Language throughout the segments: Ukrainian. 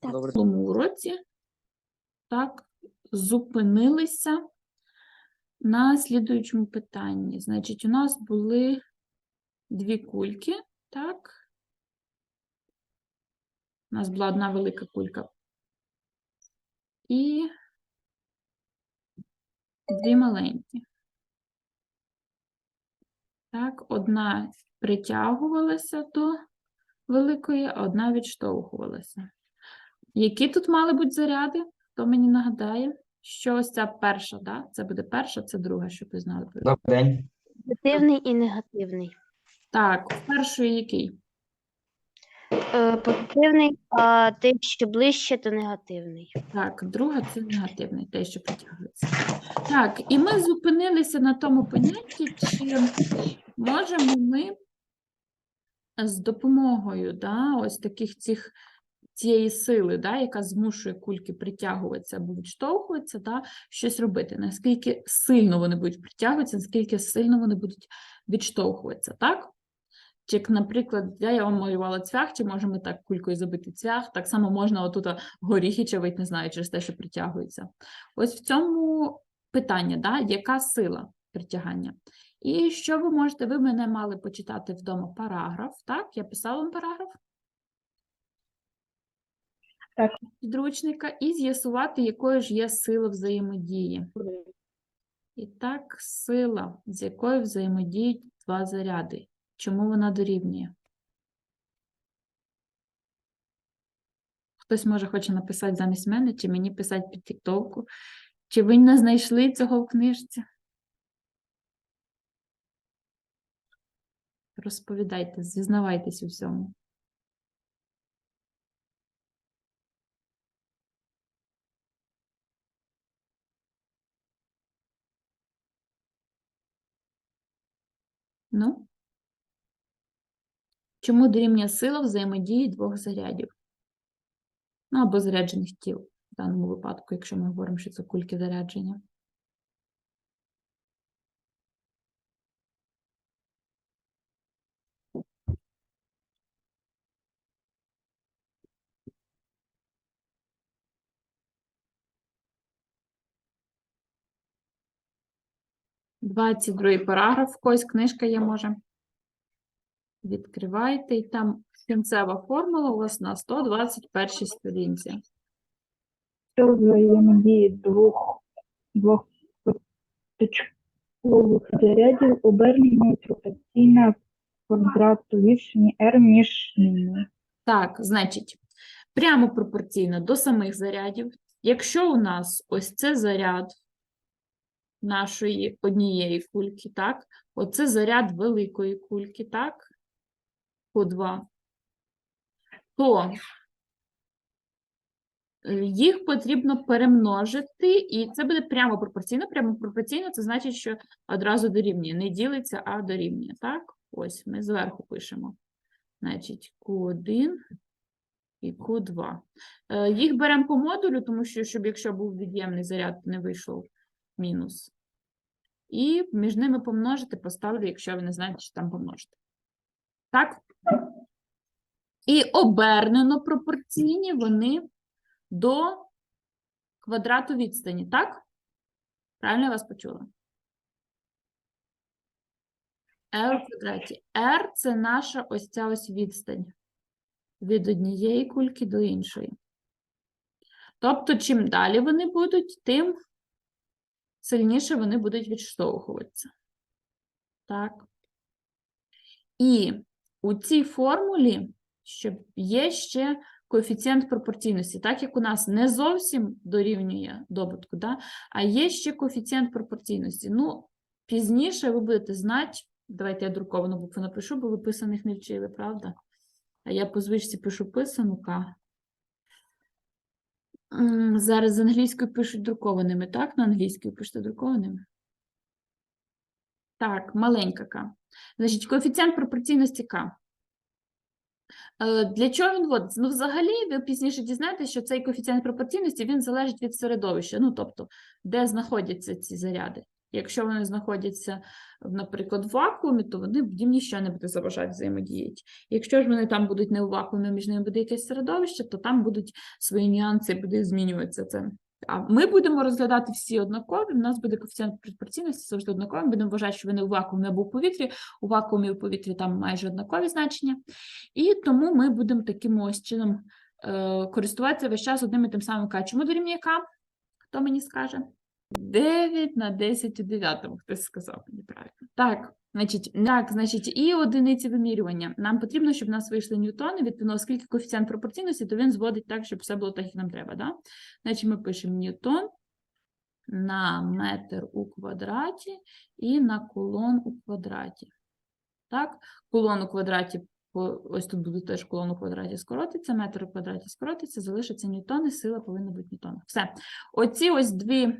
Так. Добре. минулому уроці так, зупинилися на слідуючому питанні. Значить, у нас були дві кульки, так? У нас була одна велика кулька. І дві маленькі. Так, одна притягувалася до великої, а одна відштовхувалася. Які тут мали бути заряди? Хто мені нагадає? Що ось ця перша, да? Це буде перша, це друга, щоб ви знали. Добрий день. Позитивний і негативний. Так, в першої який? Е, позитивний, а те, що ближче, то негативний. Так, друга це негативний, те, що притягується. Так, і ми зупинилися на тому понятті, чи можемо ми з допомогою да, ось таких цих цієї сили, да, яка змушує кульки притягуватися або відштовхуватися, да, щось робити. Наскільки сильно вони будуть притягуватися, наскільки сильно вони будуть відштовхуватися, так? Чи, наприклад, я, я вам малювала цвях, чи можемо так кулькою забити цвях, так само можна отут горіхи чавить, не знаю, через те, що притягується. Ось в цьому питання, да, яка сила притягання? І що ви можете, ви мене мали почитати вдома параграф, так? Я писала вам параграф? Так. Підручника, і з'ясувати, якою ж є сила взаємодії. І так, сила, з якою взаємодіють два заряди. Чому вона дорівнює? Хтось може хоче написати замість мене, чи мені писати під тіктовку, чи ви не знайшли цього в книжці? Розповідайте, зізнавайтесь у всьому. Ну? Чому дорівнює сила взаємодії двох зарядів? Ну, або заряджених тіл, в даному випадку, якщо ми говоримо, що це кульки зарядження. Двадцять другий параграф, в когось книжка є, може. Відкривайте, і там кінцева формула у вас на 121 сторінці. Що взаємодії двох, двох точкових зарядів обернено пропорційна квадрату відстані R між ними. Так, значить, прямо пропорційно до самих зарядів. Якщо у нас ось це заряд нашої однієї кульки, так, оце заряд великої кульки, так, по 2, то е, їх потрібно перемножити, і це буде прямо пропорційно. Прямо пропорційно це значить, що одразу дорівнює. Не ділиться, а дорівнює. Так? Ось ми зверху пишемо. Значить, Q1 і Q2. Е, Їх беремо по модулю, тому що, щоб якщо був від'ємний заряд, не вийшов мінус. І між ними помножити поставлю, якщо ви не знаєте, що там помножити. Так? І обернено пропорційні вони до квадрату відстані, так? Правильно я вас почула? R у квадраті. R – це наша ось ця ось відстань від однієї кульки до іншої. Тобто, чим далі вони будуть, тим сильніше вони будуть відштовхуватися. Так. І у цій формулі щоб є ще коефіцієнт пропорційності, так як у нас не зовсім дорівнює добутку, да? а є ще коефіцієнт пропорційності. Ну, пізніше ви будете знати, давайте я друковану букву напишу, бо ви писаних не вчили, правда? А я по звичці пишу писану К. М, Зараз з англійською пишуть друкованими, так? На англійською пишете друкованими? Так, маленька К. Значить, коефіцієнт пропорційності К. Е, Для чого він вводиться? Ну, взагалі, ви пізніше дізнаєтеся, що цей коефіцієнт пропорційності він залежить від середовища. Ну, тобто, де знаходяться ці заряди. Якщо вони знаходяться, наприклад, в вакуумі, то вони їм ніщо не буде заважати взаємодіяти. Якщо ж вони там будуть не у вакуумі, між ними буде якесь середовище, то там будуть свої нюанси, буде змінюватися це. А ми будемо розглядати всі однакові. У нас буде коефіцієнт пропорційності завжди однаковий. Ми будемо вважати, що вони у вакуумі або у повітрі. У вакуумі і у повітрі там майже однакові значення. І тому ми будемо таким ось чином е, користуватися весь час одним і тим самим К. Чому дорівнює К? Хто мені скаже? 9 на 10 у 9, хтось сказав мені правильно. Так, значить, так, значить, і одиниці вимірювання. Нам потрібно, щоб в нас вийшли ньютони, відповідно, оскільки коефіцієнт пропорційності, то він зводить так, щоб все було так, як нам треба. Да? Значить, ми пишемо ньютон на метр у квадраті і на кулон у квадраті. Так, кулон у квадраті, ось тут буде теж кулон у квадраті скоротиться, метр у квадраті скоротиться, залишиться ньютони, сила повинна бути ньютона. Все. Оці ось дві,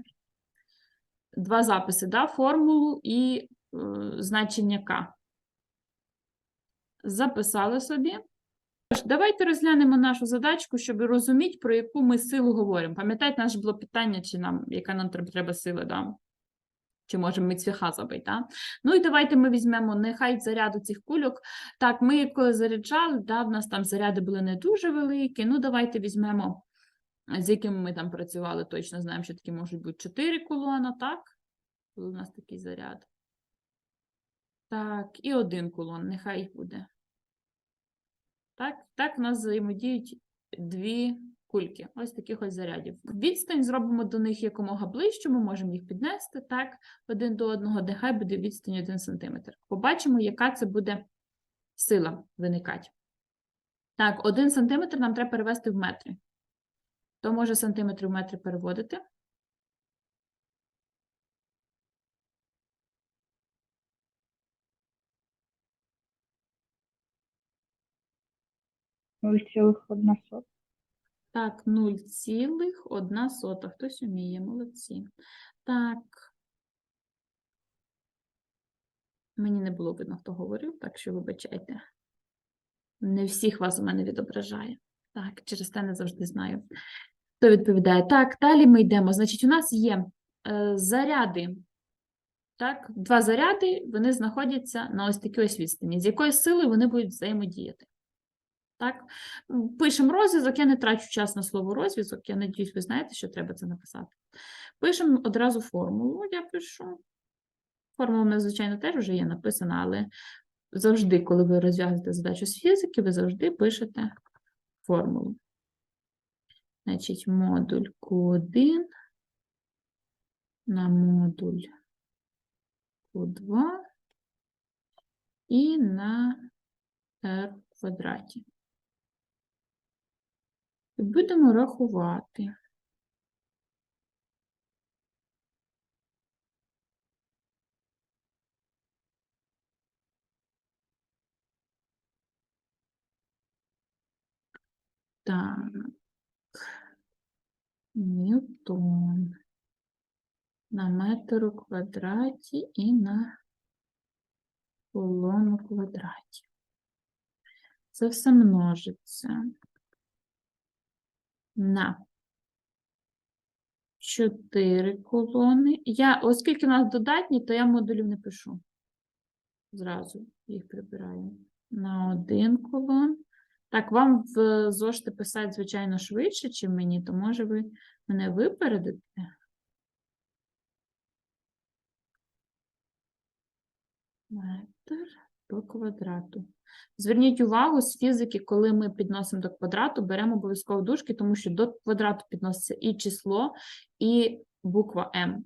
два записи, да? формулу і е, значення К. Записали собі. Давайте розглянемо нашу задачку, щоб розуміти, про яку ми силу говоримо. Пам'ятаєте, наше було питання, чи нам, яка нам треба, сила, да? чи можемо ми цвяха забити. Да? Ну і давайте ми візьмемо нехай заряду цих кульок. Так, ми коли заряджали, да, в нас там заряди були не дуже великі. Ну, давайте візьмемо, з якими ми там працювали, точно знаємо, що такі можуть бути 4 кулона, так? Коли у нас такий заряд. Так, і один кулон, нехай їх буде. Так, так у нас взаємодіють дві кульки, ось таких ось зарядів. Відстань зробимо до них якомога ближче, ми можемо їх піднести так, один до одного, нехай буде відстань 1 см. Побачимо, яка це буде сила виникати. Так, 1 см нам треба перевести в метри. Хто може сантиметри в метри переводити? Нуль цілих одна сота. Так, 0,1. Хтось уміє, молодці. Так. Мені не було видно, хто говорив, так що вибачайте. Не всіх вас у мене відображає. Так, через те не завжди знаю. Хто відповідає? Так, далі ми йдемо. Значить, у нас є е, заряди. Так, два заряди, вони знаходяться на ось такій ось відстані. З якою силою вони будуть взаємодіяти? Так, пишемо розв'язок. Я не трачу час на слово розв'язок. Я надіюсь, ви знаєте, що треба це написати. Пишемо одразу формулу. Я пишу. Формула, в звичайно, теж вже є написана, але завжди, коли ви розв'язуєте задачу з фізики, ви завжди пишете формулу. Значить, модуль Q1 на модуль Q2 і на R квадраті. І будемо рахувати. Так. Ньютон на метр у квадраті і на кулон у квадраті. Це все множиться на 4 колони. Я, оскільки у нас додатні, то я модулів не пишу. Зразу їх прибираю. На один колон. Так, вам в зошити писати, звичайно, швидше, ніж мені, то може ви мене випередите. Метр по квадрату. Зверніть увагу, з фізики, коли ми підносимо до квадрату, беремо обов'язково дужки, тому що до квадрату підноситься і число, і буква М.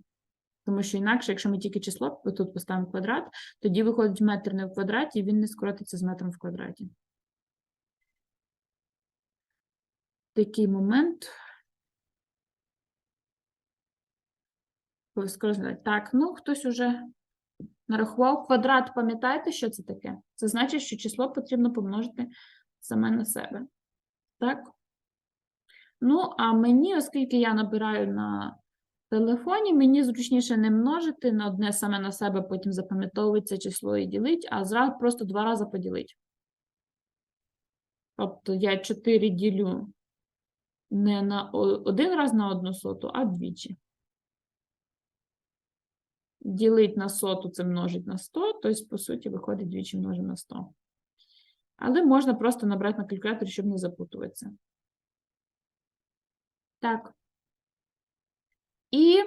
Тому що інакше, якщо ми тільки число тут поставимо квадрат, тоді виходить метр не в квадраті, і він не скоротиться з метром в квадраті. Такий момент. Так, ну хтось уже нарахував квадрат, пам'ятаєте, що це таке? Це значить, що число потрібно помножити саме на себе. Так? Ну, а мені, оскільки я набираю на телефоні, мені зручніше не множити на одне саме на себе, потім запам'ятовується число і ділить, а зразу просто два рази поділити. Тобто я 4 ділю не на один раз на одну соту, а двічі. ділить на соту, це множить на 100, тобто, по суті, виходить двічі множимо на 100. Але можна просто набрати на калькуляторі, щоб не запутуватися. Так. І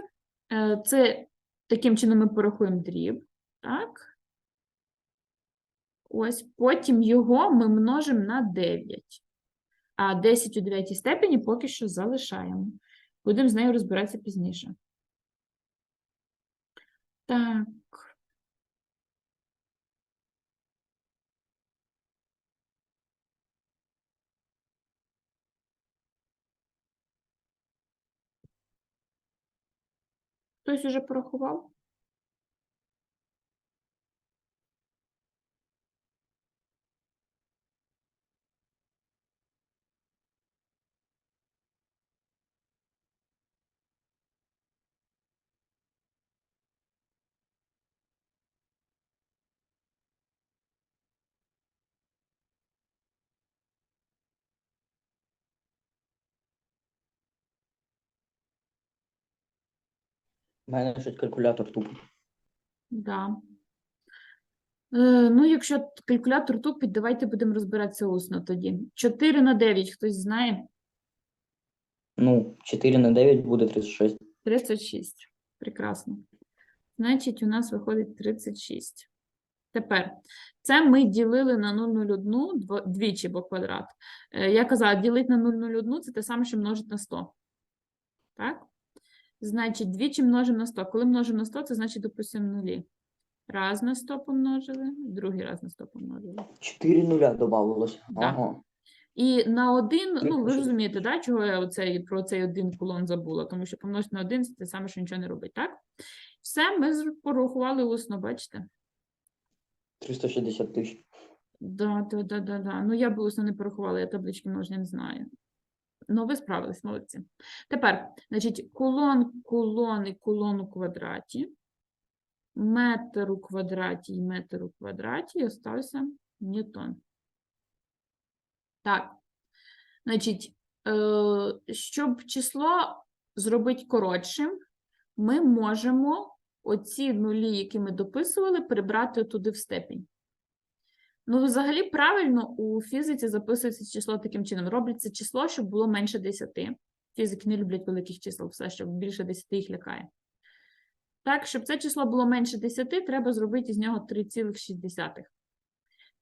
е, це таким чином ми порахуємо дріб. Так. Ось потім його ми множимо на 9. А 10 у 9 степені поки що залишаємо. Будемо з нею розбиратися пізніше. Так. Хтось уже порахував? У мене щось калькулятор тупить. Да. Е, ну, якщо калькулятор тупить, давайте будемо розбиратися усно тоді. 4 на 9, хтось знає? Ну, 4 на 9 буде 36. 36. Прекрасно. Значить, у нас виходить 36. Тепер, це ми ділили на 001 двічі, бо квадрат. Е, Я казала, ділити на 001 це те саме, що множити на 100. Так? Значить, двічі множимо на 100. Коли множимо на 100, це значить, допустимо, нулі. Раз на 100 помножили, другий раз на 100 помножили. 4 нуля додавалося. Да. Ага. І на один, ну ви розумієте, да, чого я оцей, про цей один кулон забула, тому що помножити на один це те саме, що нічого не робить, так? Все, ми порахували усно, бачите? 360 тисяч. Да, да, да, да, да. Ну я би усно не порахувала, я таблички множення не знаю. Ну, ви справились, молодці. Тепер, значить, кулон, кулон і кулон у квадраті, метр у квадраті і метр у квадраті, і остався ньютон. Так, значить, е, щоб число зробити коротшим, ми можемо оці нулі, які ми дописували, перебрати туди в степінь. Ну, взагалі, правильно у фізиці записується число таким чином. Робиться число, щоб було менше 10. Фізики не люблять великих чисел, все, що більше 10 їх лякає. Так, щоб це число було менше 10, треба зробити з нього 3,6.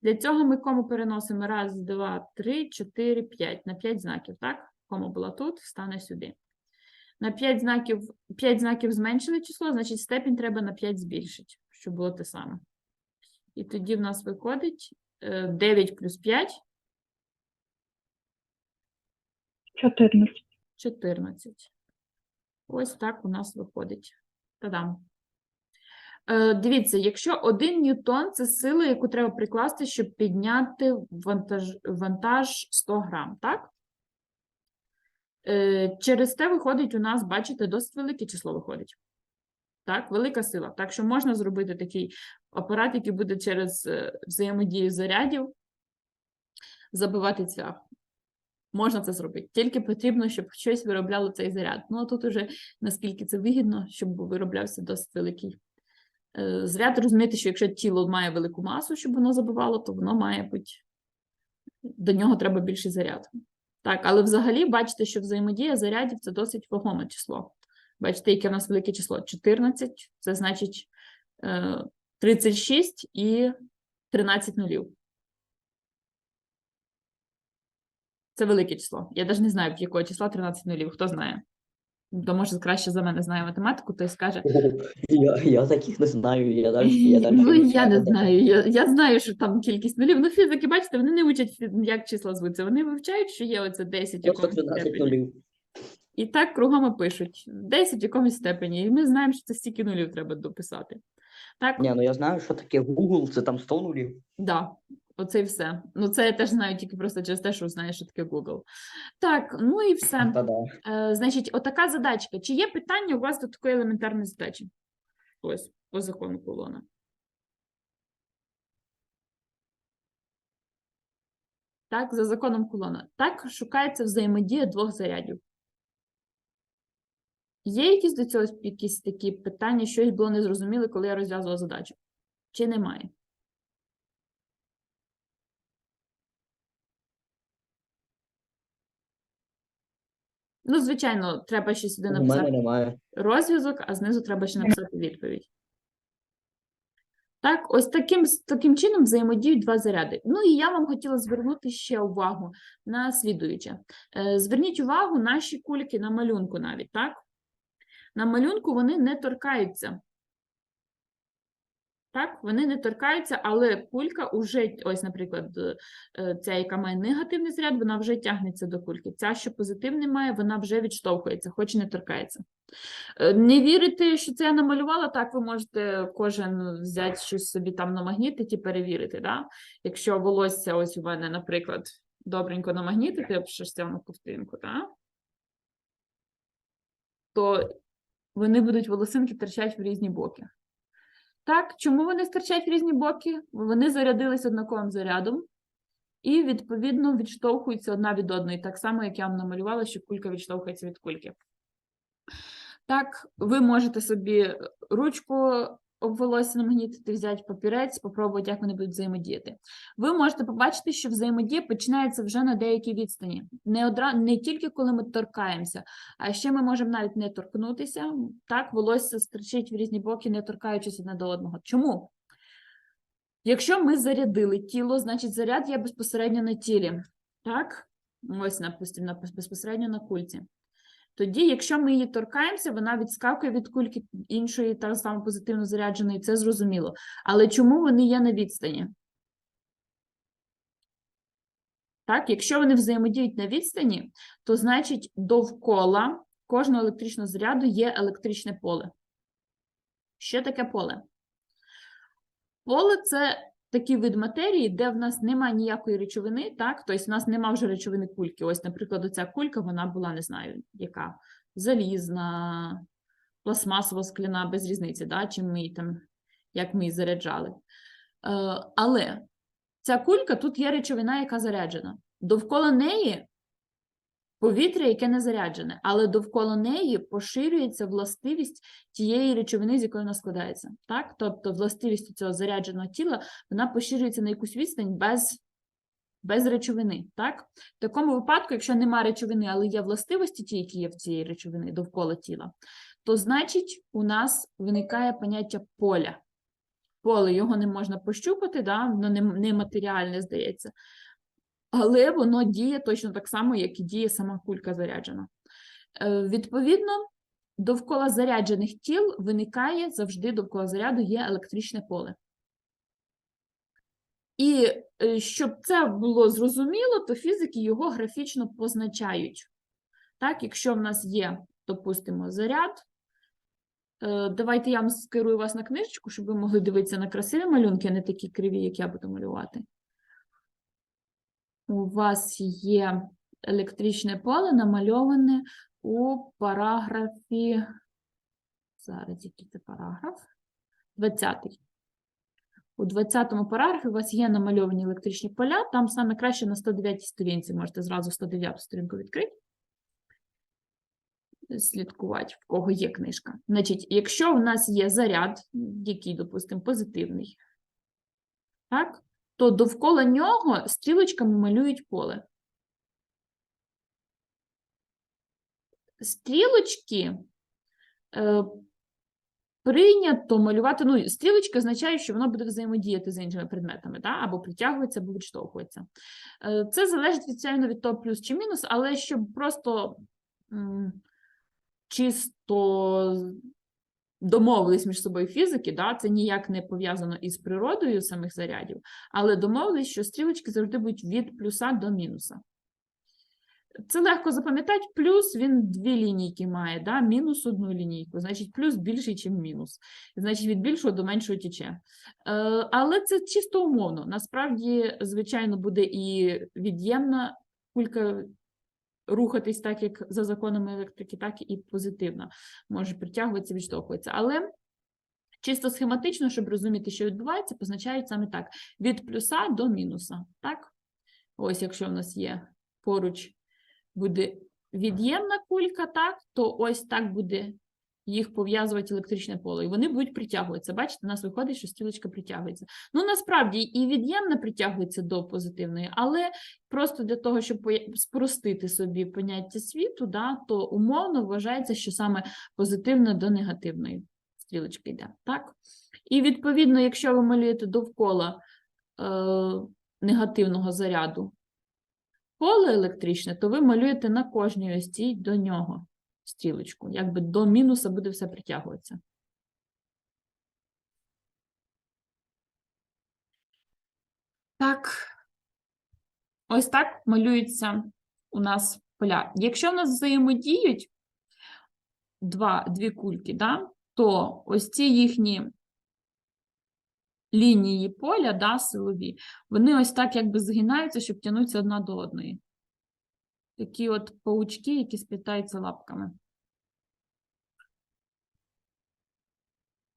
Для цього ми кому переносимо раз, два, три, чотири, п'ять. На 5 знаків, так? Кому була тут, стане сюди. На 5 знаків, 5 знаків зменшили число, значить степінь треба на 5 збільшити, щоб було те саме. І тоді в нас виходить е, 9 плюс 5 14. 14. Ось так у нас виходить. Та-дам. Е, дивіться, якщо 1 ньютон – це сила, яку треба прикласти, щоб підняти вантаж, вантаж 100 грам, так? Е, через те виходить у нас, бачите, досить велике число виходить. Так, велика сила. Так що можна зробити такий апарат, який буде через е, взаємодію зарядів забивати цвях. Можна це зробити. Тільки потрібно, щоб щось виробляло цей заряд. Ну, а тут уже наскільки це вигідно, щоб вироблявся досить великий е, заряд. Розумієте, що якщо тіло має велику масу, щоб воно забивало, то воно має бути до нього треба більший заряд. Так, але взагалі бачите, що взаємодія зарядів це досить вагоме число. Бачите, яке в нас велике число? 14, це значить е, 36 і 13 нулів. Це велике число. Я навіть не знаю, якого числа 13 нулів. Хто знає? То може краще за мене знає математику, той скаже. Я, я таких не знаю. Я далі, я далі Ну, я не знаю. Я, я знаю, що там кількість нулів. Ну, фізики, бачите, вони не учать, як числа звуться. Вони вивчають, що є оце 10 в 13 нулів. І так кругом пишуть 10 в якомусь степені. І ми знаємо, що це стільки нулів треба дописати. Так, Ні, ну я знаю, що таке Google, це там 100 нулів. да, оце і все. Ну, це я теж знаю тільки просто через те, що знаю, що таке Google. Так, ну і все. Е, значить, отака задачка. Чи є питання у вас до такої елементарної задачі? Ось, по закону колона. Так, за законом колона. Так шукається взаємодія двох зарядів. Є якісь до цього якісь такі питання, щось було незрозуміле, коли я розв'язувала задачу? Чи немає? Ну, звичайно, треба ще сюди написати немає. розв'язок, а знизу треба ще написати відповідь. Так, ось таким, таким чином взаємодіють два заряди. Ну і я вам хотіла звернути ще увагу на слідуюче. Е, Зверніть увагу наші кульки на малюнку навіть, так? На малюнку вони не торкаються. Так, вони не торкаються, але кулька уже, ось, наприклад, е, ця, яка має негативний заряд, вона вже тягнеться до кульки. Ця, що позитивний має, вона вже відштовхується, хоч і не торкається. Е, Не вірите, що це я намалювала, так ви можете кожен взяти щось собі там намагнітити і перевірити. Да? Якщо волосся, ось у мене, наприклад, добренько намагнітити об шерстяну ковтинку, да? то вони будуть волосинки торчать в різні боки. Так, чому вони стирчать в різні боки? Вони зарядились однаковим зарядом і, відповідно, відштовхуються одна від одної, так само, як я вам намалювала, що кулька відштовхується від кульки. Так, ви можете собі ручку об волосся намагнітити, взяти папірець, спробувати, як вони будуть взаємодіяти. Ви можете побачити, що взаємодія починається вже на деякій відстані. Не, одра... не тільки коли ми торкаємося, а ще ми можемо навіть не торкнутися. Так, волосся стричить в різні боки, не торкаючись одне до одного. Чому? Якщо ми зарядили тіло, значить заряд є безпосередньо на тілі. Так? Ось, напустимо, на- безпосередньо на кульці. Тоді, якщо ми її торкаємося, вона відскакує від кульки іншої, так само позитивно зарядженої, це зрозуміло. Але чому вони є на відстані? Так, якщо вони взаємодіють на відстані, то значить довкола кожного електричного заряду є електричне поле. Що таке поле? Поле це такий вид матерії, де в нас немає ніякої речовини, так? Тобто в нас немає вже речовини кульки. Ось, наприклад, оця кулька, вона була, не знаю, яка залізна, пластмасова скляна, без різниці, да? чим ми її там, як ми її заряджали. Е, але ця кулька тут є речовина, яка заряджена. Довкола неї повітря, яке не заряджене, але довкола неї поширюється властивість тієї речовини, з якої вона складається. Так? Тобто властивість цього зарядженого тіла вона поширюється на якусь відстань без, без речовини. Так? В такому випадку, якщо немає речовини, але є властивості, ті, які є в цієї речовини довкола тіла, то значить у нас виникає поняття поля. Поле його не можна пощупати, да? воно не, нематеріальне, здається. Але воно діє точно так само, як і діє сама кулька заряджена. Е, Відповідно, довкола заряджених тіл виникає завжди довкола заряду є електричне поле. І е, щоб це було зрозуміло, то фізики його графічно позначають. Так, якщо в нас є, допустимо, заряд, е, давайте я вам скерую вас на книжечку, щоб ви могли дивитися на красиві малюнки, а не такі криві, як я буду малювати. У вас є електричне поле намальоване у параграфі. Зараз який це параграф? 20. У 20 параграфі у вас є намальовані електричні поля. Там саме краще на 109 сторінці. Можете зразу 109 сторінку відкрити. Слідкувати, в кого є книжка. Значить, якщо у нас є заряд, який, допустимо, позитивний, так? То довкола нього стрілочками малюють поле. Стрілочки е, прийнято малювати. Ну, стрілочки означають, що воно буде взаємодіяти з іншими предметами, да? або притягується, або відштовхується. Е, це залежить, звичайно, від того, плюс чи мінус, але щоб просто м, чисто домовились між собою фізики, да, це ніяк не пов'язано із природою самих зарядів, але домовились, що стрілочки завжди будуть від плюса до мінуса. Це легко запам'ятати, плюс він дві лінійки має, да, мінус одну лінійку, значить плюс більший, ніж мінус. Значить, від більшого до меншого тече. Е, але це чисто умовно. Насправді, звичайно, буде і від'ємна кулька рухатись так, як за законами електрики, так і позитивно. Може притягуватися, відштовхуватися. Але чисто схематично, щоб розуміти, що відбувається, позначають саме так: від плюса до мінуса. Так? Ось, якщо в нас є поруч, буде від'ємна кулька, так, то ось так буде їх пов'язувати електричне поле, і вони будуть притягуватися. Бачите, у нас виходить, що стрілочка притягується. Ну, насправді, і від'ємна притягується до позитивної, але просто для того, щоб спростити собі поняття світу, да, то умовно вважається, що саме позитивна до негативної стрілочки йде. Так? І відповідно, якщо ви малюєте довкола е, негативного заряду поле електричне, то ви малюєте на кожній ось цій до нього стрілочку. Якби до мінуса буде все притягуватися. Так. Ось так малюються у нас поля. Якщо в нас взаємодіють два, дві кульки, да, то ось ці їхні лінії поля, да, силові, вони ось так якби згинаються, щоб тягнутися одна до одної. Такі от паучки, які сплітаються лапками.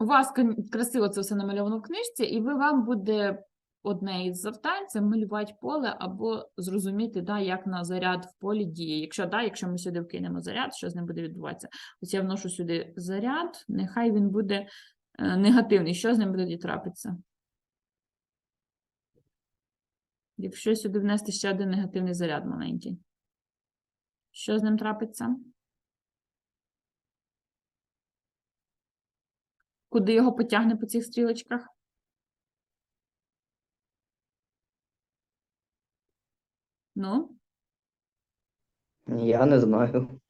У вас красиво це все намальовано в книжці, і ви вам буде одне із завдань це малювати поле або зрозуміти, да, як на заряд в полі діє. Якщо да, якщо ми сюди вкинемо заряд, що з ним буде відбуватися? Ось я вношу сюди заряд, нехай він буде е, негативний. Що з ним буде трапитися? Якщо сюди внести ще один негативний заряд маленький. Що з ним трапиться? Куди його потягне по цих стрілочках? Ну, Я не знаю.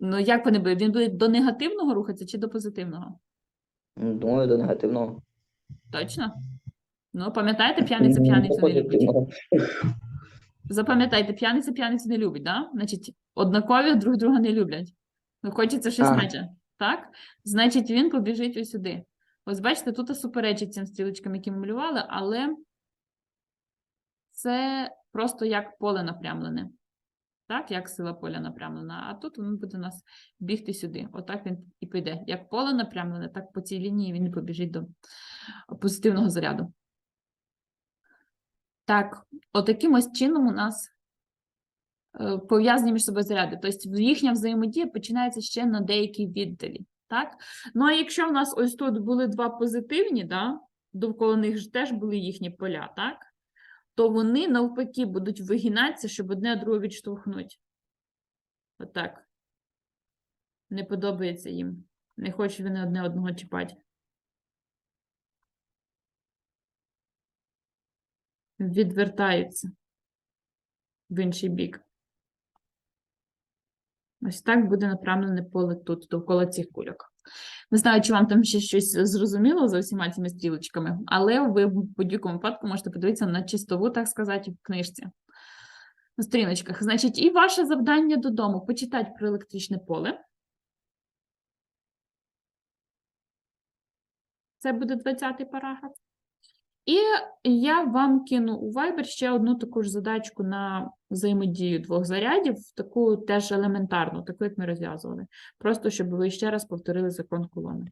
ну як вони будуть? Він буде до негативного рухатися чи до позитивного? Думаю, до негативного. Точно? Ну, пам'ятаєте, п'яниця п'яницю не любить. Запам'ятайте, п'яниця п'яницю не любить, да? Значить, однакові друг друга не люблять. Ну, хочеться щось наче. Так? Значить, він побіжить ось сюди. Ось бачите, тут суперечить цим стрілочкам, які ми малювали, але це просто як поле напрямлене. Так, як сила поля напрямлена. А тут він буде у нас бігти сюди. Отак він і піде. Як поле напрямлене, так по цій лінії він і побіжить до позитивного заряду. Так, отаким ось чином у нас е, пов'язані між собою заряди. Тобто їхня взаємодія починається ще на деякій віддалі. Так? Ну а якщо в нас ось тут були два позитивні, да, довкола них ж теж були їхні поля, так? то вони навпаки будуть вигинатися, щоб одне друге відштовхнути. Отак. Не подобається їм. Не хочуть вони одне одного чіпати. Відвертаються в інший бік. Ось так буде направлене поле тут, довкола цих кульок. Не знаю, чи вам там ще щось зрозуміло за всіма цими стрілочками, але ви в будь-якому випадку можете подивитися на чистову, так сказати, в книжці. На сторіночках. Значить, і ваше завдання додому почитати про електричне поле. Це буде 20-й параграф. І я вам кину у Viber ще одну таку ж задачку на взаємодію двох зарядів, таку теж елементарну, таку, як ми розв'язували. Просто щоб ви ще раз повторили закон колони.